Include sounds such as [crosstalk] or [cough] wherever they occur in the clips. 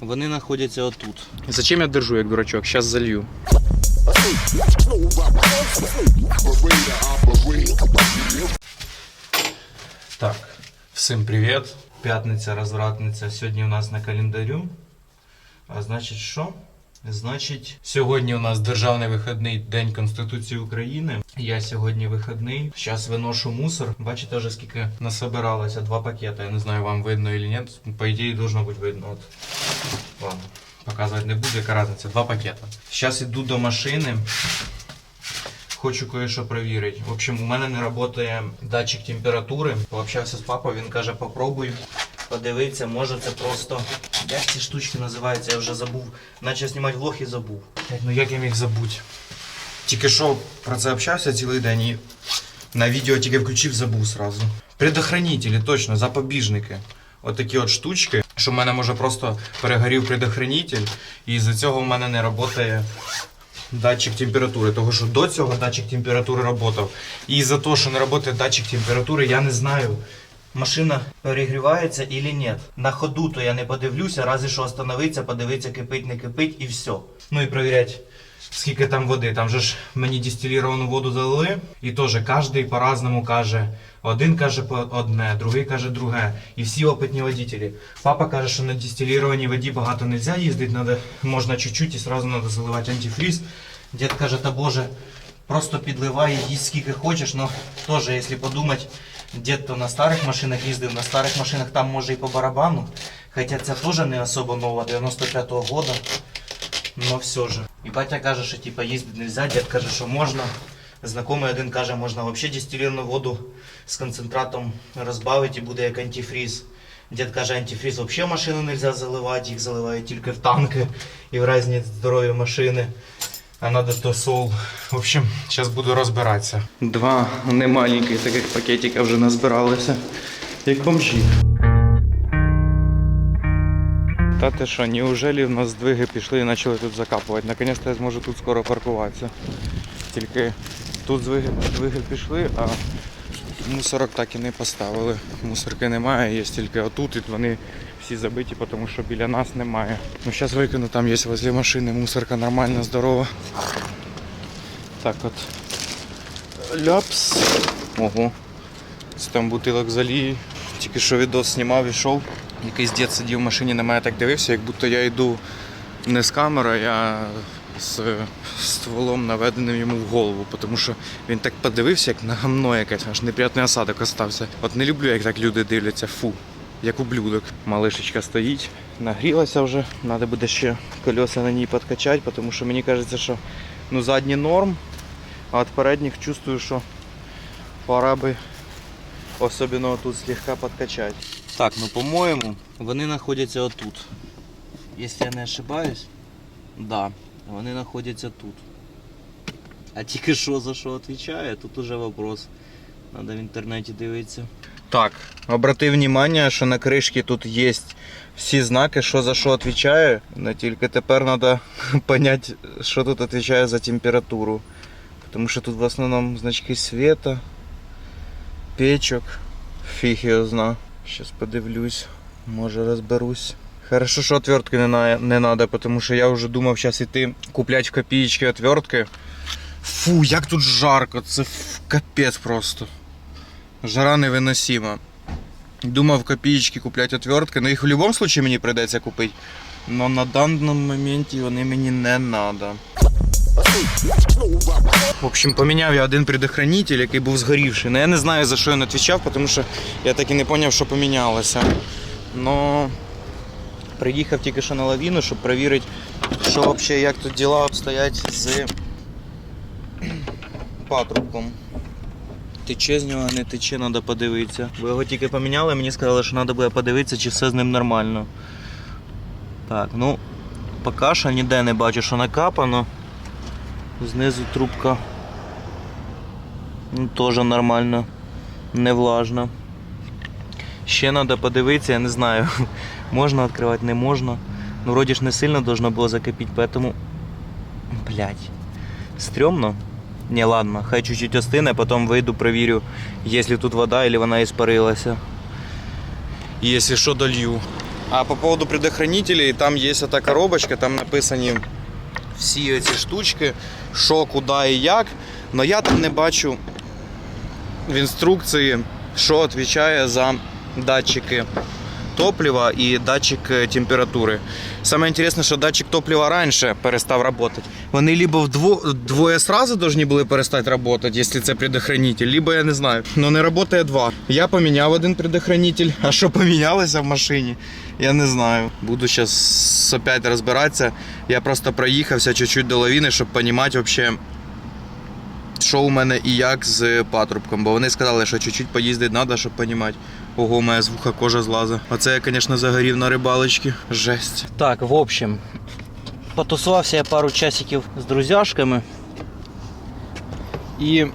Вони знаходяться отут. Зачем я держу, як дурачок? Сейчас залью. Так, всім привіт. П'ятниця, розвратниця. Сьогодні у нас на календарю. А значить, що? Значить, Сьогодні у нас державний вихідний день Конституції України. я сьогодні вихідний. Зараз виношу мусор. Бачите вже скільки насобиралося два пакети. Я не знаю, вам видно или ні. По ідеї должно бути видно. От. Ладно. Показувати не буду, яка різниця. Два пакета. Зараз іду до машини. Хочу кое-що перевірити. В общем, у мене не працює датчик температури. Пообщався з папою, він каже, попробуй. Подивитися, може це просто. Як ці штучки називаються, я вже забув. Наче знімати влог і забув. Ну як я міг забути? Тільки що про це общався цілий день і на відео тільки включив, забув сразу. Предохранителі, точно, запобіжники. От такі от штучки, що в мене може просто перегорів предохранитель, і з-за цього в мене не працює датчик температури. Того що до цього датчик температури працював. І за те, що не працює датчик температури, я не знаю. Машина перегрівається или ні. На ходу то я не подивлюся, разве що остановиться, подивитися, кипить, не кипить і все. Ну і перевірять, скільки там води. Там же ж мені дистиліровану воду залили, і теж кожен по-разному каже. Один каже одне, другий каже друге. І всі опитні водителі. Папа каже, що на дистилірованій воді багато не можна їздити, можна чуть-чуть і одразу треба заливати антифріз. Дід каже, та боже, просто підливай і їсть скільки хочеш, но теж, якщо подумати, дід то на старих машинах їздив, на старих машинах там може і по барабану. Хоча це теж не особо нова, 95-го года. Но все же. І батя каже, що типа їздити нельзя, дід каже, що можна. Знайомий один каже, можна взагалі дистиліровану воду з концентратом розбавити і буде як антифріз. Дід каже, антифріз взагалі машину нельзя заливати, їх заливають тільки в танки і в різні здорові машини. А надо то сол. В общем, зараз буду розбиратися. Два немаленьких таких пакетика вже назбиралися, як бомжі. Та ти що, неужели в нас здвиги пішли і почали тут закапувати? Наконець-то я зможу тут скоро паркуватися. Тільки тут здвиги, здвиги пішли, а мусорок так і не поставили. Мусорки немає, є тільки отут, і вони всі забиті, тому що біля нас немає. Ну зараз викину, там є возле машини мусорка нормальна, здорова. Так от. Ляпс. Ого. Це там бутилок з олії. Тільки що відос знімав, ішов. Якийсь дід сидів в машині, на мене так дивився, як будто я йду не з камерою, а з стволом наведеним йому в голову. Тому що він так подивився, як на гамно якесь, аж неприятний осадок остався. От не люблю, як так люди дивляться, фу, як ублюдок. Малишечка стоїть, нагрілася вже, треба буде ще колеса на ній підкачати, тому що мені кажеться, що ну, задні норм, а від передніх чувствую, що пора би особливо тут слегка підкачати. Так, ну по-моєму, вони знаходяться отут. Якщо я не ошибаюсь, да, вони знаходяться тут. А тільки що за що відповідає, тут уже вопрос. Надо в інтернеті дивитися. Так, обрати внимание, що на кришці тут є всі знаки, що за що відповідає. Но тільки тепер [laughs] треба зрозуміти, що тут відповідає за температуру. Тому що тут в основному значки света, печок, фіг його зна. Зараз подивлюсь, може розберусь. Хорошо, що отвертки не, на, не надо, тому що я вже думав зараз іти купляти в копієчки отвертки. Фу, як тут жарко, це капець просто. Жара невиносима. Думав копеечки купляти отвертки, но їх в будь-якому випадку мені прийдеться купити. Но на даному моменті вони мені не треба. В общем, поміняв я один предохранитель, який був згорівший. Но я не знаю за що він відповідав, тому що я так і не зрозумів, що помінялося. Но приїхав тільки що на лавіну, щоб перевірити, що взагалі, як тут діла обстоять з [clears throat] патрубком. Тече з нього, не тече, треба подивитися. Ви його тільки поміняли, мені сказали, що треба буде подивитися, чи все з ним нормально. Так, ну, поки що ніде не бачу, що накапано. Знизу трубка ну, теж нормально, не влажна. Ще треба подивитися, я не знаю, [laughs] можна відкривати, не можна. Ну, вроді ж не сильно должно було закипіти, поэтому. Блять. Стрьомно. Не, ладно, хай чуть-чуть остине, потом выйду, проверю, есть ли тут вода или вона испарилася. І якщо що долью. А по поводу предохранителей, там є ота коробочка, там написані всі ці штучки, що, куди і як. Но я там не бачу в інструкції, що відповідає за датчики топлива і датчик е, температури. Саме інтересне, що датчик топлива раніше перестав працювати. Вони либо вдво, двоє сразу повинні були перестати працювати, якщо це предохранитель, либо я не знаю. Но не працює два. Я поміняв один предохранитель, а що помінялося в машині, я не знаю. Буду зараз опять розбиратися. Я просто проїхався чуть-чуть до лавіни, щоб розуміти взагалі, що у мене і як з патрубком. Бо вони сказали, що чуть-чуть поїздити треба, щоб розуміти. Ого, мене з кожа злаза. Оце я, звісно, загорів на рибалочці. Жесть. Так, в общем, потусувався я пару часиків з друзяшками. І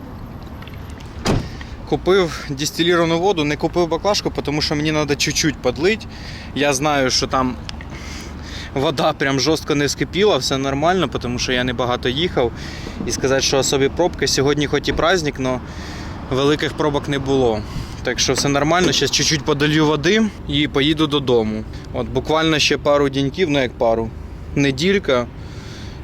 купив дистиліровану воду, не купив баклажку, тому що мені треба чуть-чуть подлити. Я знаю, що там вода прям жорстко не вскипіла, все нормально, тому що я небагато їхав. І сказати, що особі пробки. Сьогодні хоч і праздник, але великих пробок не було. Так що все нормально, зараз чуть-чуть подолью води і поїду додому. От буквально ще пару діньків, ну як пару, неділька.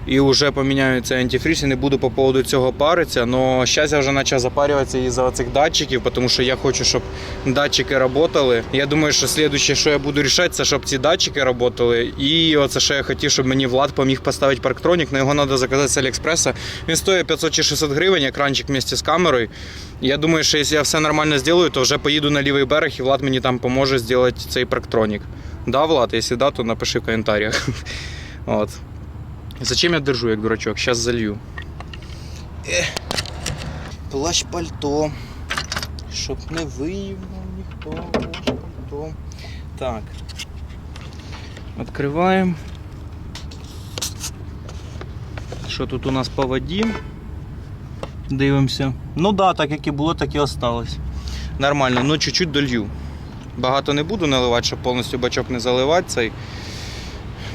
І вже поміняються антифріз, і не буду по поводу цього паритися. Но зараз я вже почав запарюватися із-за цих датчиків, тому що я хочу, щоб датчики працювали. Я думаю, що слідуще, що я буду рішати, це щоб ці датчики працювали. І оце що я хотів, щоб мені Влад поміг поставити парктронік, але його треба заказати з Аліекспреса. Він стоїть 500 чи 600 гривень, екранчик вместе з камерою. Я думаю, що якщо я все нормально зроблю, то вже поїду на лівий берег і Влад мені там поможе зробити цей парктронік. Да, Влад, якщо да, то напиши в коментарях. [laughs] От. Зачем я держу, як дурачок? Сейчас залью. Плащ пальто. Щоб не виїв ніхто. Плащ пальто. Так. Відкриваємо. Що тут у нас по воді? Дивимося. Ну да, так як і було, так і осталось. Нормально, ну чуть-чуть долью. Багато не буду наливати, щоб повністю бачок не заливати цей.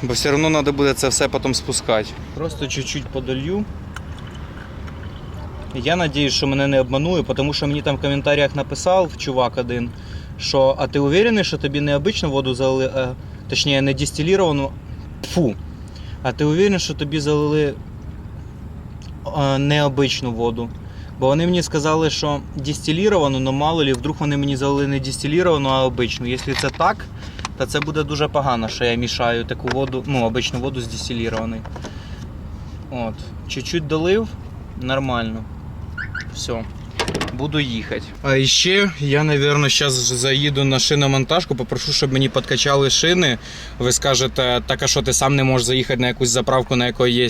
Бо все одно треба буде це все потім спускати. Просто чуть-чуть подолью. Я надіюсь, що мене не обманули, тому що мені там в коментарях написав чувак один, що а ти уверений, що тобі не обичну воду залили, а, точніше не дистиліровану. Фу. А ти уверений, що тобі залили а, необичну воду? Бо вони мені сказали, що дистиліровану, але мало ли, вдруг вони мені залили не дистиліровану, а обичну. Якщо це так, то це буде дуже погано, що я мішаю таку воду, ну, обичну воду з дистилірованою. От. Чуть-чуть долив, нормально. Все. Буду їхати. А ще я, мабуть, зараз заїду на шиномонтажку, попрошу, щоб мені підкачали шини. Ви скажете, так а що ти сам не можеш заїхати на якусь заправку, на якої є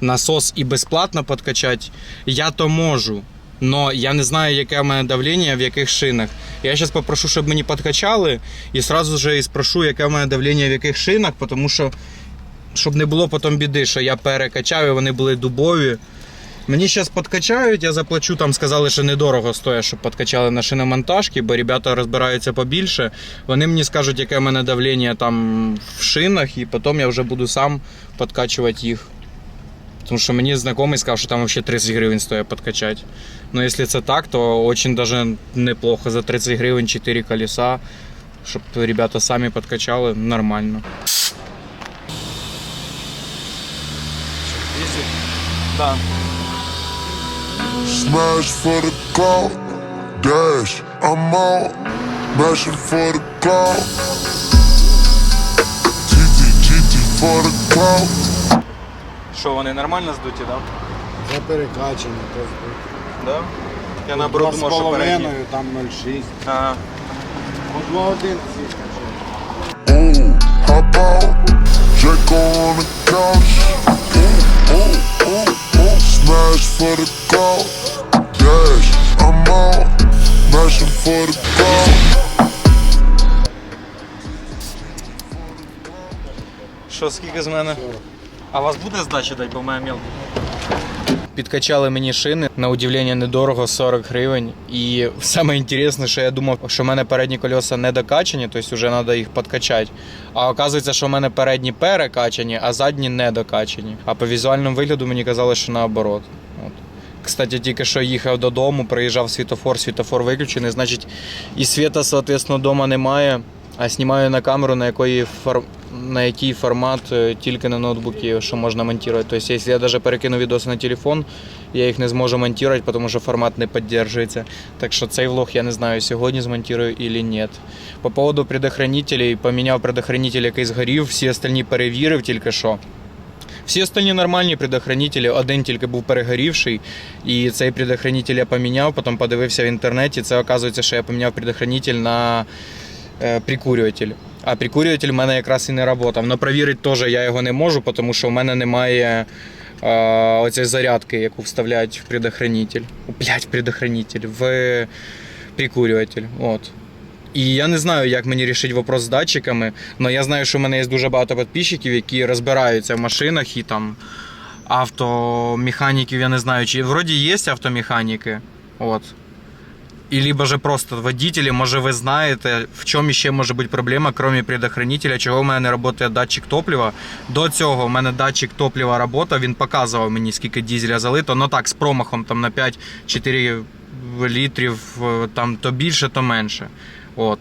насос і безплатно підкачати? Я то можу. Но я не знаю, яке в мене давлення, в яких шинах. Я зараз попрошу, щоб мені підкачали, і сразу же і спрошу, яке в мене давлення в яких шинах, тому що щоб не було потім біди, що я перекачав і вони були дубові. Мені зараз підкачають, я заплачу, там сказали, що недорого стоїть, щоб підкачали на шиномонтажки, бо ребята розбираються побільше. Вони мені скажуть, яке в мене давлення там в шинах, і потім я вже буду сам підкачувати їх. Тому що мені знайомий сказав, що там взагалі 30 гривень стоїть підкачати. Ну, якщо це так, то дуже даже неплохо. За 30 гривень 4 колеса, щоб ребята самі підкачали, нормально. Smash for the clout, dash, I'm out, mashing for the clout. GT, GT for the clout. Що, вони нормально здуті, так? Це перекачано, то Да? Да? Я наоборот думав, що передні. там 0,6. Ага. По 2,1 всі. Ooh, hop out, Draco on the couch. Ooh, ooh, ooh, ooh. Smash for the clout, dash, I'm out, mashing for the clout. Що, скільки з мене? А у вас буде здача дати, бо в мене мілко? Підкачали мені шини, на удивлення недорого 40 гривень. І саме інтересне, що я думав, що в мене передні колеса не докачані, тобто вже треба їх підкачати. А оказується, що в мене передні перекачані, а задні не докачані. А по візуальному вигляду мені казали, що наоборот. От. Кстати, тільки що їхав додому, приїжджав світофор, світофор виключений, значить і світа, соответственно, вдома немає. а знімаю на камеру, на якої фор... на який формат е, тільки на ноутбуці, що можна монтувати. Тобто, якщо я навіть перекину відоси на телефон, я їх не зможу монтувати, тому що формат не підтримується. Так що цей влог я не знаю, сьогодні змонтую чи ні. По поводу предохранителей, поміняв предохранитель, який згорів, всі остальні перевірив тільки що. Всі остальні нормальні предохранителі, один тільки був перегорівший, і цей предохранитель я поміняв, потім подивився в інтернеті. Це оказується, що я поміняв предохранитель на е, прикурюватель. А прикурюватель в мене якраз і не працював. Но перевірити теж я його не можу, тому що в мене немає е, оцієї зарядки, яку вставляють в предохранитель. Блять, в предохранитель, в прикурюватель. От. І я не знаю, як мені рішити вопрос з датчиками, але я знаю, що в мене є дуже багато підписчиків, які розбираються в машинах і там автомеханіків, я не знаю, чи вроді є автомеханіки. От. І либо же просто водителі, може ви знаєте, в чому ще може бути проблема, крім предохранителя, чого в мене не працює датчик топлива. До цього в мене датчик топлива працював, він показував мені, скільки дізеля залито, ну так, з промахом там на 5-4 літрів, е, там то більше, то менше. От.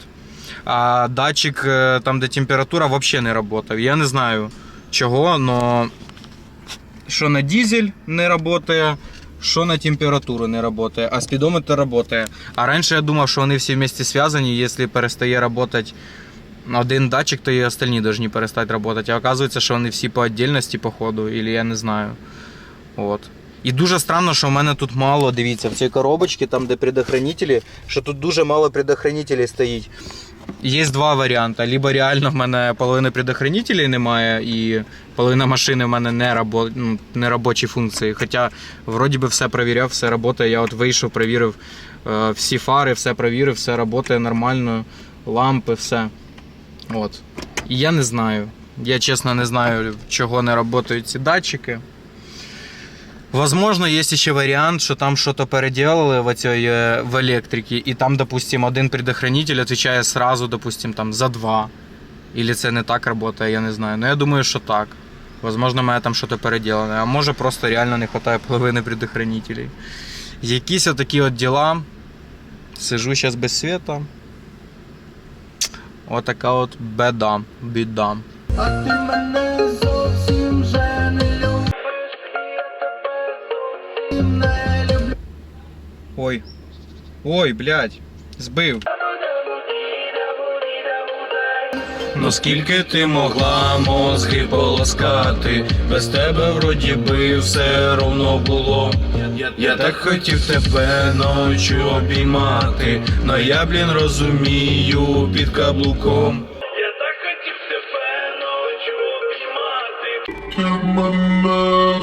А датчик, е, там, де температура, взагалі не працював. Я не знаю чого, але що на дизель не працює, що на температуру не працює, а спідометр працює. А раніше я думав, що вони всі вместе зв'язані, якщо перестає працювати один датчик, то і остальні повинні перестати працювати. А оказується, що вони всі по віддільності, походу, або я не знаю. От. І дуже странно, що в мене тут мало, дивіться, в цій коробочці, там де предохранителі, що тут дуже мало предохранителей стоїть. Є два варіанти. Либо реально в мене половини предохранителей немає, і половина машини в мене не, рабо... ну, не робочі функції. Хоча вроді би все перевіряв, все працює. Я от вийшов, перевірив е, всі фари, все перевірив, все працює нормально, лампи, все. От. І я не знаю. Я чесно не знаю, чого не працюють ці датчики. Возможно, есть еще вариант, что там что-то переделали в, этой, э, в электрике, и там, допустим, один предохранитель отвечает сразу, допустим, там, за два. Или це не так работает, я не знаю. Но я думаю, що так. Возможно, в мене там щось переделане. А може просто реально не вистачає половини предохранителей. Якісь отакі от діла. Сижу зараз без света. Отака от беда, біда. Ой. Ой, блядь. Збив. Ну скільки ти могла мозги полоскати, без тебе вроді би все ровно було. Я так хотів тебе ночі обіймати, но я, блін, розумію під каблуком. Я так хотів тебе ночі обіймати. Ти мене